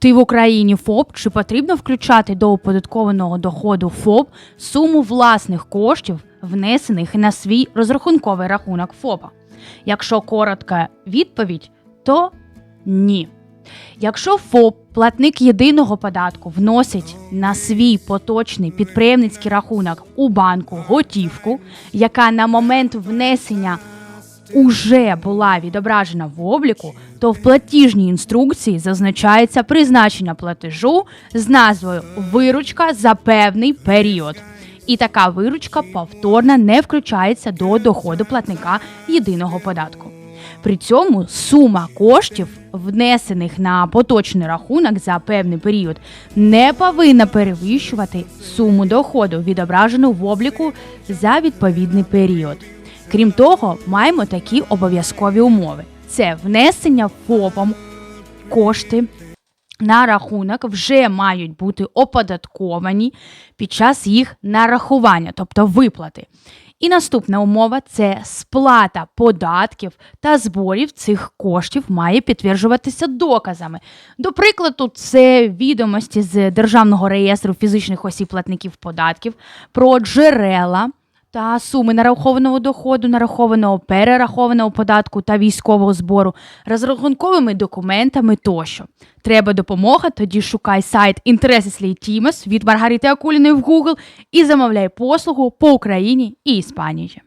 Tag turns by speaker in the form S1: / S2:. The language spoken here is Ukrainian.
S1: Ти в Україні ФОП чи потрібно включати до оподаткованого доходу ФОП суму власних коштів, внесених на свій розрахунковий рахунок ФОПа? Якщо коротка відповідь, то ні. Якщо ФОП, платник єдиного податку, вносить на свій поточний підприємницький рахунок у банку готівку, яка на момент внесення уже була відображена в обліку, то в платіжній інструкції зазначається призначення платежу з назвою Виручка за певний період. І така виручка повторно не включається до доходу платника єдиного податку. При цьому сума коштів, внесених на поточний рахунок за певний період, не повинна перевищувати суму доходу, відображену в обліку за відповідний період. Крім того, маємо такі обов'язкові умови: це внесення ФОПом кошти на рахунок вже мають бути оподатковані під час їх нарахування, тобто виплати. І наступна умова це сплата податків та зборів цих коштів має підтверджуватися доказами. До прикладу, це відомості з Державного реєстру фізичних осіб платників податків про джерела та суми нарахованого доходу, нарахованого перерахованого податку та військового збору, розрахунковими документами тощо. Треба допомога, тоді шукай сайт Intereses Тімес від Маргарити Акуліної в Google і замовляй послугу по Україні і Іспанії.